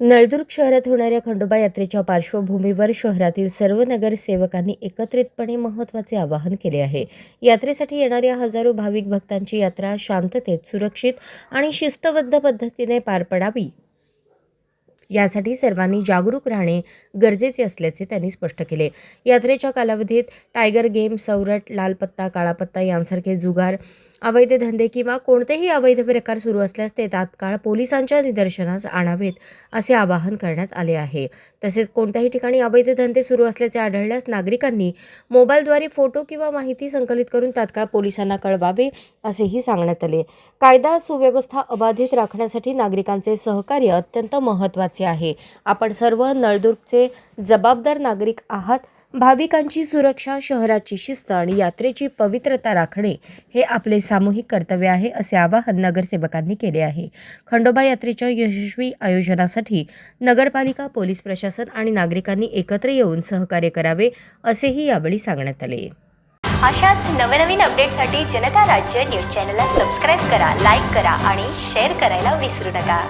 नळदुर्ग शहरात होणाऱ्या खंडोबा यात्रेच्या पार्श्वभूमीवर शहरातील सर्व नगरसेवकांनी एकत्रितपणे महत्त्वाचे आवाहन केले आहे. यात्रेसाठी येणाऱ्या हजारो भाविक भक्तांची यात्रा शांततेत सुरक्षित आणि शिस्तबद्ध पद्धतीने पार पडावी. यासाठी सर्वांनी जागरूक राहणे गरजेचे असल्याचे त्यांनी स्पष्ट केले. यात्रेच्या कालावधीत टायगर गेम सौरट लालपत्ता काळापत्ता यांसारखे जुगार अवैध धंदे किंवा कोणतेही अवैध प्रकार सुरू असल्यास ते तात्काळ पोलिसांच्या निदर्शनास आणावेत असे आवाहन करण्यात आले आहे. तसेच कोणत्याही ठिकाणी अवैध धंदे सुरू असल्याचे आढळल्यास नागरिकांनी मोबाईलद्वारे फोटो किंवा माहिती संकलित करून तात्काळ पोलिसांना कळवावे असेही सांगण्यात आले. कायदा सुव्यवस्था अबाधित राखण्यासाठी नागरिकांचे सहकार्य अत्यंत महत्त्वाचे आहे. आपण सर्व नळदुर्गचे जबाबदार नागरिक आहात. भाविकांची सुरक्षा शहराची शिस्त आणि यात्रेची पवित्रता राखणे हे आपले सामूहिक कर्तव्य आहे असे आवाहन नगरसेवकांनी केले आहे. खंडोबा यात्रेच्या यशस्वी आयोजनासाठी नगरपालिका पोलीस प्रशासन आणि नागरिकांनी एकत्र येऊन सहकार्य करावे असेही यावेळी सांगण्यात आले. अशाच नवनवीन अपडेटसाठी जनता राज्य न्यूज चॅनलला सबस्क्राईब करा लाईक करा आणि शेअर करायला विसरू नका.